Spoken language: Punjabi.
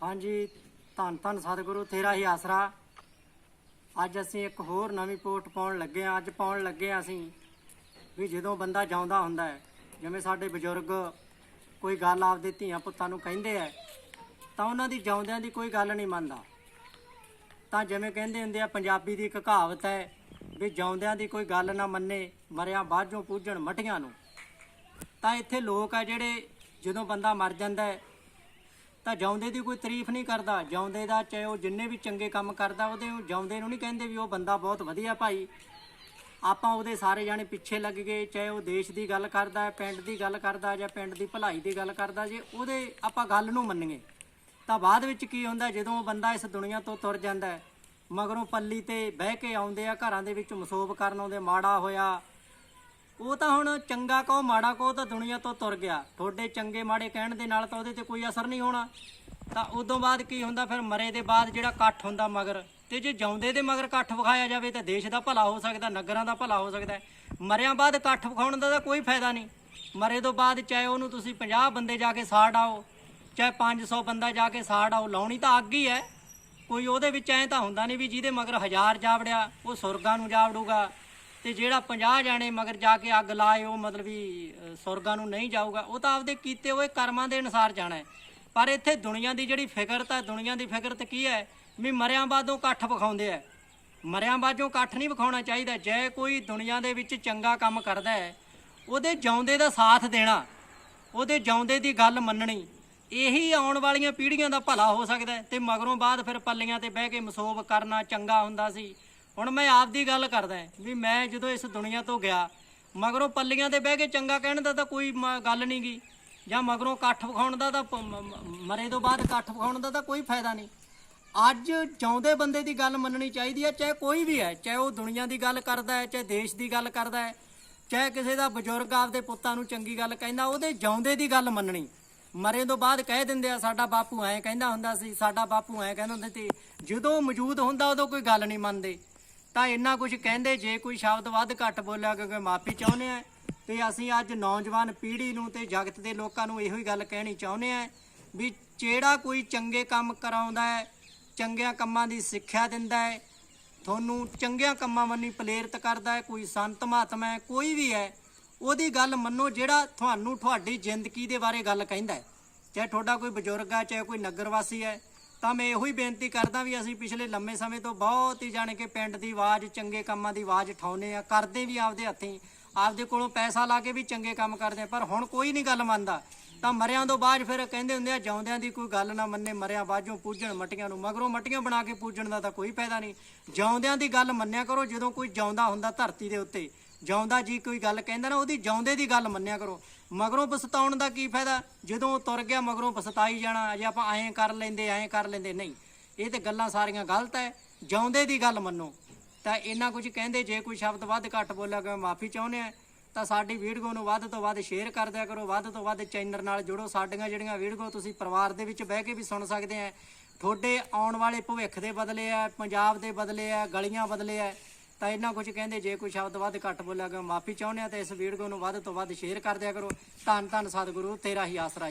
ਹਾਂਜੀ, ਧੰਨ ਧੰਨ ਸਤਿਗੁਰੂ, ਤੇਰਾ ਹੀ ਆਸਰਾ। ਅੱਜ ਅਸੀਂ ਇੱਕ ਹੋਰ ਨਵੀਂ ਪੋਸਟ ਪਾਉਣ ਲੱਗੇ ਹਾਂ, ਅੱਜ ਪਾਉਣ ਲੱਗੇ ਹਾਂ ਅਸੀਂ ਵੀ ਜਦੋਂ ਬੰਦਾ ਜਾਉਂਦਾ ਹੁੰਦਾ ਹੈ, ਜਿਵੇਂ ਸਾਡੇ ਬਜ਼ੁਰਗ ਕੋਈ ਗੱਲ ਆਪਦੇ ਧੀਆਂ ਪੁੱਤਾਂ ਨੂੰ ਕਹਿੰਦੇ ਆ, ਤਾਂ ਉਹਨਾਂ ਦੀ ਜਾਉਂਦਿਆਂ ਦੀ ਕੋਈ ਗੱਲ ਨਹੀਂ ਮੰਨਦਾ। ਤਾਂ ਜਿਵੇਂ ਕਹਿੰਦੇ ਹੁੰਦੇ ਆ, ਪੰਜਾਬੀ ਦੀ ਇੱਕ ਕਹਾਵਤ ਹੈ ਵੀ ਜਾਉਂਦਿਆਂ ਦੀ ਕੋਈ ਗੱਲ ਨਾ ਮੰਨੇ, ਮਰਿਆ ਬਾਝੋਂ ਪੂਜਣ ਮਟੀਆਂ ਨੂੰ। ਤਾਂ ਇੱਥੇ ਲੋਕ ਆ ਜਿਹੜੇ ਜਦੋਂ ਬੰਦਾ ਮਰ ਜਾਂਦਾ ਹੈ ਤਾਂ ਜਿਉਂਦੇ ਦੀ ਕੋਈ ਤਾਰੀਫ ਨਹੀਂ ਕਰਦਾ। ਜਿਉਂਦੇ ਦਾ ਚਾਹੇ ਉਹ ਜਿੰਨੇ ਵੀ ਚੰਗੇ ਕੰਮ ਕਰਦਾ, ਉਹਦੇ ਨੂੰ ਜਿਉਂਦੇ ਨੂੰ ਨਹੀਂ ਕਹਿੰਦੇ ਵੀ ਉਹ ਬੰਦਾ ਬਹੁਤ ਵਧੀਆ ਭਾਈ। ਆਪਾਂ ਉਹਦੇ ਸਾਰੇ ਜਾਣੇ ਪਿੱਛੇ ਲੱਗ ਗਏ, ਚਾਹੇ ਉਹ ਦੇਸ਼ ਦੀ ਗੱਲ ਕਰਦਾ ਹੈ ਪਿੰਡ ਦੀ ਗੱਲ ਕਰਦਾ ਜਾਂ ਪਿੰਡ ਦੀ ਭਲਾਈ ਦੀ ਗੱਲ ਕਰਦਾ, ਜੇ ਉਹਦੇ ਆਪਾਂ ਗੱਲ ਨੂੰ ਮੰਨੀਏ, ਤਾਂ ਬਾਅਦ ਵਿੱਚ ਕੀ ਹੁੰਦਾ, ਜਦੋਂ ਉਹ ਬੰਦਾ ਇਸ ਦੁਨੀਆ ਤੋਂ ਤੁਰ ਜਾਂਦਾ ਮਗਰੋਂ ਪੱਲੀ ਤੇ ਬਹਿ ਕੇ ਆਉਂਦੇ ਆ, ਘਰਾਂ ਦੇ ਵਿੱਚ ਮਸੋਬ ਕਰਨ ਆਉਂਦੇ, ਮਾੜਾ ਹੋਇਆ ਉਹ ਤਾਂ ਹੁਣ ਚੰਗਾ ਕਹੋ, ਮਾੜਾ ਕਹੋ ਤਾਂ ਦੁਨੀਆ ਤੋਂ ਤੁਰ ਗਿਆ। ਤੁਹਾਡੇ ਚੰਗੇ ਮਾੜੇ ਕਹਿਣ ਦੇ ਨਾਲ ਤਾਂ ਉਹਦੇ ਤੇ ਕੋਈ ਅਸਰ ਨਹੀਂ ਹੋਣਾ। ਤਾਂ ਉਦੋਂ ਬਾਅਦ ਕੀ ਹੁੰਦਾ? ਫਿਰ ਮਰੇ ਦੇ ਬਾਅਦ ਜਿਹੜਾ ਇਕੱਠ ਹੁੰਦਾ ਮਗਰ, ਤੇ ਜੇ ਜਾਉਂਦੇ ਦੇ ਮਗਰ ਇਕੱਠ ਵਿਖਾਇਆ ਜਾਵੇ ਤਾਂ ਦੇਸ਼ ਦਾ ਭਲਾ ਹੋ ਸਕਦਾ, ਨਗਰਾਂ ਦਾ ਭਲਾ ਹੋ ਸਕਦਾ ਮਰਿਆਂ ਬਾਅਦ ਇਕੱਠ ਵਿਖਾਉਣ ਦਾ ਤਾਂ ਕੋਈ ਫਾਇਦਾ ਨਹੀਂ। ਮਰੇ ਤੋਂ ਬਾਅਦ ਚਾਹੇ ਉਹਨੂੰ ਤੁਸੀਂ 50 ਬੰਦੇ ਜਾ ਕੇ ਸਾੜ ਆਓ, ਚਾਹੇ 500 ਬੰਦਾ ਜਾ ਕੇ ਸਾੜ ਆਓ, ਲਾਉਣੀ ਤਾਂ ਅੱਗ ਹੀ ਹੈ। ਕੋਈ ਉਹਦੇ ਵਿੱਚ ਐਂ ਤਾਂ ਹੁੰਦਾ ਨਹੀਂ ਵੀ ਜਿਹਦੇ ਮਗਰ ਹਜ਼ਾਰ ਜਾਵੜਿਆ, ਉਹ ਸੁਰਗਾਂ ਨੂੰ ਜਾਵੜੂਗਾ। ਤੇ ਜਿਹੜਾ 50 ਜਾਣੇ ਮਗਰ ਜਾ ਕੇ ਅੱਗ ਲਾਏ, ਉਹ ਮਤਲਬ ਵੀ ਸੁਰਗਾਂ ਨੂੰ ਨਹੀਂ ਜਾਊਗਾ। ਉਹ ਤਾਂ ਆਪਦੇ ਕੀਤੇ ਹੋਏ ਕਰਮਾਂ ਦੇ ਅਨੁਸਾਰ ਜਾਣਾ ਹੈ। ਪਰ ਇੱਥੇ ਦੁਨੀਆ ਦੀ ਜਿਹੜੀ ਫਿਕਰਤ ਹੈ ਦੁਨੀਆ ਦੀ ਫਿਕਰਤ ਕੀ ਹੈ? ਵੀ ਮਰਿਆਂ ਬਾਦੋਂ ਇਕੱਠ ਵਿਖਾਉਂਦੇ ਆ। ਮਰਿਆਂ ਬਾਦੋਂ ਇਕੱਠ ਨਹੀਂ ਵਿਖਾਉਣਾ ਚਾਹੀਦਾ। ਜੇ ਕੋਈ ਦੁਨੀਆ ਦੇ ਵਿੱਚ ਚੰਗਾ ਕੰਮ ਕਰਦਾ ਹੈ, ਉਹਦੇ ਜਿਉਂਦੇ ਦਾ ਸਾਥ ਦੇਣਾ, ਉਹਦੇ ਜਿਉਂਦੇ ਦੀ ਗੱਲ ਮੰਨਣੀ, ਇਹੀ ਆਉਣ ਵਾਲੀਆਂ ਪੀੜ੍ਹੀਆਂ ਦਾ ਭਲਾ ਹੋ ਸਕਦਾ ਹੈ। ਤੇ ਮਗਰੋਂ ਬਾਅਦ ਫਿਰ ਪੱਲੀਆਂ ਤੇ ਬਹਿ ਕੇ ਮਸੋਬ ਕਰਨਾ ਚੰਗਾ ਹੁੰਦਾ ਸੀ। ਹੁਣ ਮੈਂ ਆਪ ਦੀ ਗੱਲ ਕਰਦਾ ਵੀ ਮੈਂ ਜਦੋਂ ਇਸ ਦੁਨੀਆ ਤੋਂ ਗਿਆ, ਮਗਰੋਂ ਪੱਲੀਆਂ ਤੇ ਬਹਿ ਕੇ ਚੰਗਾ ਕਹਿਣ ਦਾ ਤਾਂ ਕੋਈ ਮ- ਗੱਲ ਨਹੀਂ ਗੀ। ਜਾਂ ਮਗਰੋਂ ਇਕੱਠ ਵਿਖਾਉਣ ਦਾ ਤਾਂ ਪ- ਮਰੇ ਤੋਂ ਬਾਅਦ ਇਕੱਠ ਵਿਖਾਉਣ ਦਾ ਤਾਂ ਕੋਈ ਫਾਇਦਾ ਨਹੀਂ। ਅੱਜ ਚਾਹੁੰਦੇ ਬੰਦੇ ਦੀ ਗੱਲ ਮੰਨਣੀ ਚਾਹੀਦੀ ਹੈ, ਚਾਹੇ ਕੋਈ ਵੀ ਹੈ, ਚਾਹੇ ਉਹ ਦੁਨੀਆ ਦੀ ਗੱਲ ਕਰਦਾ ਹੈ, ਚਾਹੇ ਦੇਸ਼ ਦੀ ਗੱਲ ਕਰਦਾ ਹੈ, ਚਾਹੇ ਕਿਸੇ ਦਾ ਬਜ਼ੁਰਗ ਆਪਦੇ ਪੁੱਤਾਂ ਨੂੰ ਚੰਗੀ ਗੱਲ ਕਹਿੰਦਾ, ਉਹਦੇ ਜਿਉਂਦੇ ਦੀ ਗੱਲ ਮੰਨਣੀ। ਮਰੇ ਤੋਂ ਬਾਅਦ ਕਹਿ ਦਿੰਦੇ ਆ, ਸਾਡਾ ਬਾਪੂ ਐਂ ਕਹਿੰਦਾ ਹੁੰਦਾ ਸੀ, ਸਾਡਾ ਬਾਪੂ ਐਂ ਕਹਿੰਦਾ ਹੁੰਦਾ ਸੀ। ਜਦੋਂ ਮੌਜੂਦ ਹੁੰਦਾ, ਉਦੋਂ ਕੋਈ ਗੱਲ ਨਹੀਂ ਮੰਨਦੇ। ਤਾਂ ਇੰਨਾ ਕੁਝ ਕਹਿੰਦੇ, ਜੇ ਕੋਈ ਸ਼ਬਦ ਵੱਧ ਘੱਟ ਬੋਲਿਆ, ਕਿਉਂਕਿ ਮਾਫੀ ਚਾਹੁੰਦੇ ਆ ਤੇ ਅਸੀਂ ਅੱਜ ਨੌਜਵਾਨ ਪੀੜ੍ਹੀ ਨੂੰ ਤੇ ਜਗਤ ਦੇ ਲੋਕਾਂ ਨੂੰ ਇਹੋ ਹੀ ਗੱਲ ਕਹਿਣੀ ਚਾਹੁੰਦੇ ਆ ਵੀ ਜਿਹੜਾ ਕੋਈ ਚੰਗੇ ਕੰਮ ਕਰਾਉਂਦਾ ਹੈ, ਚੰਗਿਆਂ ਕੰਮਾਂ ਦੀ ਸਿੱਖਿਆ ਦਿੰਦਾ ਹੈ, ਤੁਹਾਨੂੰ ਚੰਗਿਆਂ ਕੰਮਾਂ ਵੱਲ ਪ੍ਰੇਰਿਤ ਕਰਦਾ ਹੈ, ਕੋਈ ਸੰਤ ਮਹਾਤਮਾ ਹੈ, ਕੋਈ ਵੀ ਹੈ, ਉਹਦੀ ਗੱਲ ਮੰਨੋ ਜਿਹੜਾ ਤੁਹਾਨੂੰ ਤੁਹਾਡੀ ਜ਼ਿੰਦਗੀ ਦੇ ਬਾਰੇ ਗੱਲ ਕਹਿੰਦਾ ਹੈ। ਚਾਹੇ ਤੁਹਾਡਾ ਕੋਈ ਬਜ਼ੁਰਗ ਹੈ, ਚਾਹੇ ਕੋਈ ਨਗਰ ਵਾਸੀ ਹੈ ਤਾਂ ਮੈਂ ਇਹੋ ਹੀ ਬੇਨਤੀ ਕਰਦਾ ਵੀ ਅਸੀਂ ਪਿਛਲੇ ਲੰਮੇ ਸਮੇਂ ਤੋਂ ਬਹੁਤ ਹੀ ਜਾਣੇ ਕਿ ਪਿੰਡ ਦੀ ਆਵਾਜ਼, ਚੰਗੇ ਕੰਮਾਂ ਦੀ ਆਵਾਜ਼ ਉਠਾਉਨੇ ਆ ਕਰਦੇ ਵੀ ਆਪਦੇ ਹੱਥੀਂ, ਆਪਦੇ ਕੋਲੋਂ ਪੈਸਾ ਲਾ ਕੇ ਵੀ ਚੰਗੇ ਕੰਮ ਕਰਦੇ ਪਰ ਹੁਣ ਕੋਈ ਨਹੀਂ ਗੱਲ ਮੰਨਦਾ। ਤਾਂ ਮਰਿਆਂ ਤੋਂ ਬਾਅਦ ਫਿਰ ਕਹਿੰਦੇ ਹੁੰਦੇ ਆ, ਜਿਉਂਦਿਆਂ ਦੀ ਕੋਈ ਗੱਲ ਨਾ ਮੰਨੇ, ਮਰਿਆਂ ਬਾਝੋਂ ਪੂਜਣ ਮਟੀਆਂ ਨੂੰ, ਮਗਰੋਂ ਮਟੀਆਂ ਬਣਾ ਕੇ ਪੂਜਣ ਦਾ ਤਾਂ ਕੋਈ ਫਾਇਦਾ ਨਹੀਂ। ਜਿਉਂਦਿਆਂ ਦੀ ਗੱਲ ਮੰਨਿਆ ਕਰੋ, ਜਦੋਂ ਕੋਈ ਜਿਉਂਦਾ ਹੁੰਦਾ ਧਰਤੀ ਦੇ ਉੱਤੇ ਜਿਉਂਦਾ ਜੀ ਕੋਈ ਗੱਲ ਕਹਿੰਦਾ ਨਾ, ਉਹਦੀ ਜਿਉਂਦੇ ਦੀ ਗੱਲ ਮੰਨਿਆ ਕਰੋ। ਮਗਰੋਂ ਪਛਤਾਉਣ ਦਾ ਕੀ ਫਾਇਦਾ? ਜਦੋਂ ਤੁਰ ਗਿਆ, ਮਗਰੋਂ ਪਛਤਾਈ ਜਾਣਾ ਜੇ ਆਪਾਂ ਐਂ ਕਰ ਲੈਂਦੇ, ਐਂ ਕਰ ਲੈਂਦੇ। ਨਹੀਂ, ਇਹ ਤੇ ਗੱਲਾਂ ਸਾਰੀਆਂ ਗਲਤ ਹੈ ਜਿਉਂਦੇ ਦੀ ਗੱਲ ਮੰਨੋ। ਤਾਂ ਇੰਨਾ ਕੁਝ ਕਹਿੰਦੇ, ਜੇ ਕੋਈ ਸ਼ਬਦ ਵੱਧ ਘੱਟ ਬੋਲਿਆ ਗਿਆ ਮਾਫੀ ਚਾਹੁੰਦੇ ਆ। ਤਾਂ ਸਾਡੀ ਵੀਡੀਓ ਨੂੰ ਵੱਧ ਤੋਂ ਵੱਧ ਸ਼ੇਅਰ ਕਰ ਦਿਆ ਕਰੋ। ਵੱਧ ਤੋਂ ਵੱਧ ਚੈਨਲ ਨਾਲ ਜੁੜੋ। ਸਾਡੀਆਂ ਜਿਹੜੀਆਂ ਵੀਡੀਓ ਤੁਸੀਂ ਪਰਿਵਾਰ ਦੇ ਵਿੱਚ ਬਹਿ ਕੇ ਵੀ ਸੁਣ ਸਕਦੇ ਆ, ਤੁਹਾਡੇ ਆਉਣ ਵਾਲੇ ਭਵਿੱਖ ਦੇ ਬਦਲੇ ਆ, ਪੰਜਾਬ ਦੇ ਬਦਲੇ ਆ, ਗਲੀਆਂ ਬਦਲੇ ਆ। ਤਾਂ ਇੰਨਾ ਕੁਝ ਕਹਿੰਦੇ, ਜੇ ਕੋਈ ਸ਼ਬਦ ਵੱਧ ਘੱਟ ਬੋਲਿਆ ਗਿਆ ਮਾਫੀ ਚਾਹੁੰਦੇ ਆ ਤਾਂ ਇਸ ਵੀਡੀਓ ਨੂੰ ਵੱਧ ਤੋਂ ਵੱਧ ਸ਼ੇਅਰ ਕਰ ਦਿਆ ਕਰੋ। ਧੰਨ ਧੰਨ ਸਤਿਗੁਰੂ, ਤੇਰਾ ਹੀ ਆਸਰਾ